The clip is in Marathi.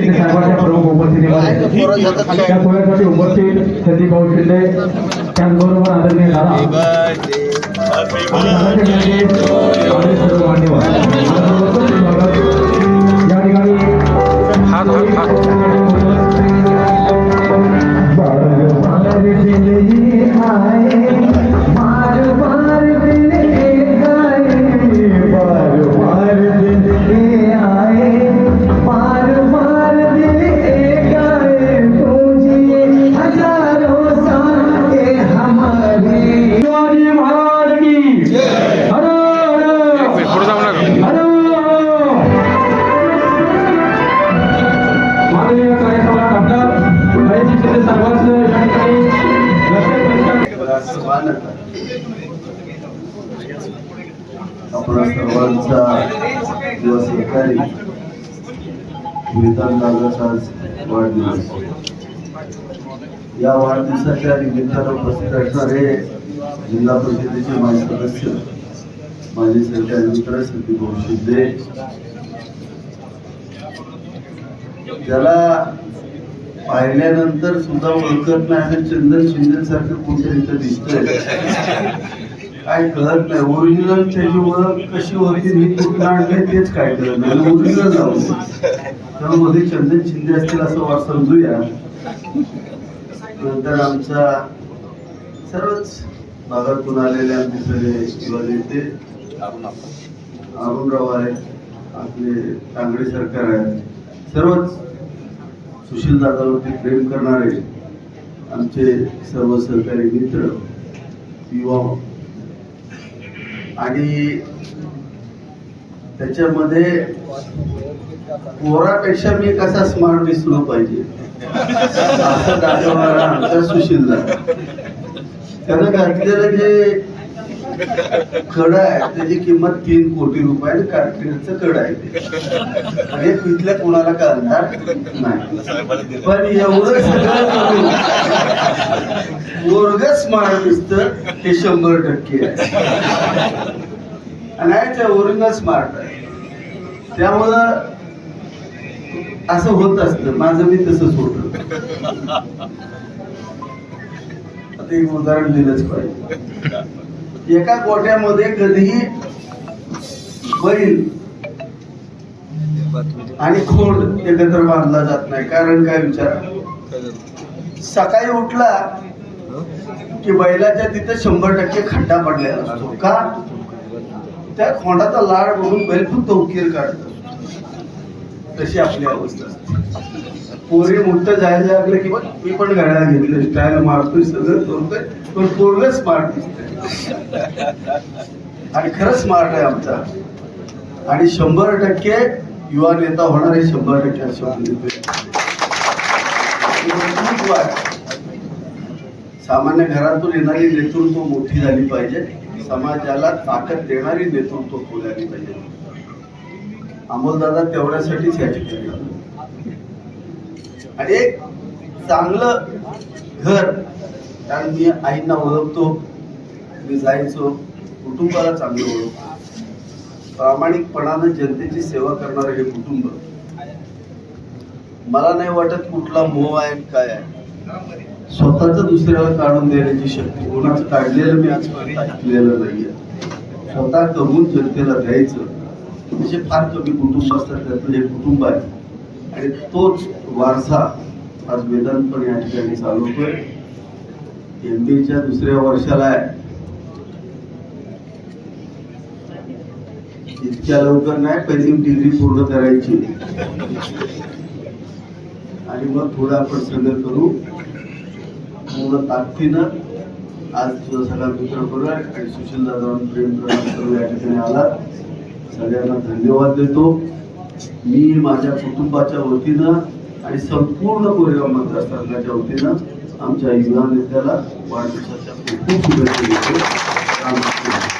शिंदे साहेबांच्या प्रमुख उपस्थितीमध्ये त्या सोहळ्यासाठी उपस्थित संदीप भाऊ शिंदे त्याचबरोबर आदरणीय दादा आपला सर्वांचा दिवस सरकारी आज वाढदिवस. या वाढदिवसाच्या निमित्तानं उपस्थित असणारे जिल्हा परिषदेचे माजी सदस्य माजी सरकारी मित्र संदीप भाऊ शिंदे त्याला पाहिल्यानंतर सुद्धा ओळखत नाही आणि चंदन शिंदे सारखं कोणतरी इथं दिसतंय? काय कळत नाही. ओरिजिनल त्याची ओळख कशी होती मी कुठं आणले तेच काय कळत नाही. ओरिजिनल जाऊ तर मध्ये चंदन शिंदे असतील असं वाट समजूया. नंतर आमचा सर्वच भागातून आलेले आमचे सगळे युवा नेते. अरुणराव आहे आपले तांगडे सरकार आहे सर्वच सुशील दादावरती प्रेम करणारे आमचे सर्व सहकारी मित्र युवा. आणि त्याच्यामध्ये पोरापेक्षा मी कसा स्मार्ट दिसलो पाहिजे? असं दाखवणारा आमचा सुशील दादा. त्यानं घातलेलं जे कड आहे. त्याची किंमत तीन कोटी रुपये आणि कारकिर्दीचं कड आहे. ते आणि इथल्या कोणाला करणार नाही. पण एवढं सगळं वर्ग स्मार्ट दिसत ते शंभर टक्के आहे. आणि आहे स्मार्ट आहे. त्यामुळं असं होत असत. माझं मी तसंच होत. आता एक उदाहरण दिलंच पाहिजे. एका गोट्यामध्ये कधीही बैल आणि खोंड एकत्र बांधला जात नाही. कारण काय विचार? सकाळी उठला की बैलाच्या तिथे शंभर टक्के खड्डा पडलेला असतो. का? त्या खोंडाचा लाड बघून बैल फक्त उकीर काढतो तशी आपली अवस्था? असते पोरी मोठं जायला लागलं की बघ मी पण गाड्या घेतलं. स्टाईल मारतोय सगळं करतोय पण पोरग स्मार्ट दिसतंय. आणि खरंच स्मार्ट आहे आमचा. आणि शंभर टक्के युवा नेता होणार हे शंभर टक्के आश्वासन देतोय सामान्य घरातून येणारी नेतृत्व मोठी झाली पाहिजे. समाजाला ताकद देणारी नेतृत्व आली पाहिजे. अमोलदादा तेवढ्यासाठीच या ठिकाणी आणि एक चांगलं घर कारण मी आईंना ओळखतो मी जायचो कुटुंबाला चांगलं ओळखतो. प्रामाणिकपणानं जनतेची सेवा करणारं हे कुटुंब. मला नाही वाटत कुठला मोह आहे काय आहे. स्वतःच दुसऱ्याला काढून देण्याची शक्ती कोणाचं काढलेलं मी आजपर्यंत ऐकलेलं नाहीये. स्वतः कमवून जनतेला द्यायचं असे फार कमी कुटुंब असतात त्यातलं हे कुटुंब आहे. आणि तोच वारसा आज वेदांतपणे या ठिकाणी चालवतोय एम बी च्या दुसऱ्या वर्षाला आहे. इतक्या लवकर नाही पहिली डिग्री पूर्ण करायची. आणि मग थोडं आपण सगळं करू. पूर्ण ताकदीनं आज तुझा सगळा मित्र करूया आणि सुशील दादा प्रेम प्रणाम करू या ठिकाणी आला. सगळ्यांना धन्यवाद देतो. मी माझ्या कुटुंबाच्या वतीनं आणि संपूर्ण कोरेगाव मतदारसंघाच्या वतीनं आमच्या युवा नेत्याला वाढदिवसाच्या खूप खूप शुभेच्छा देतो.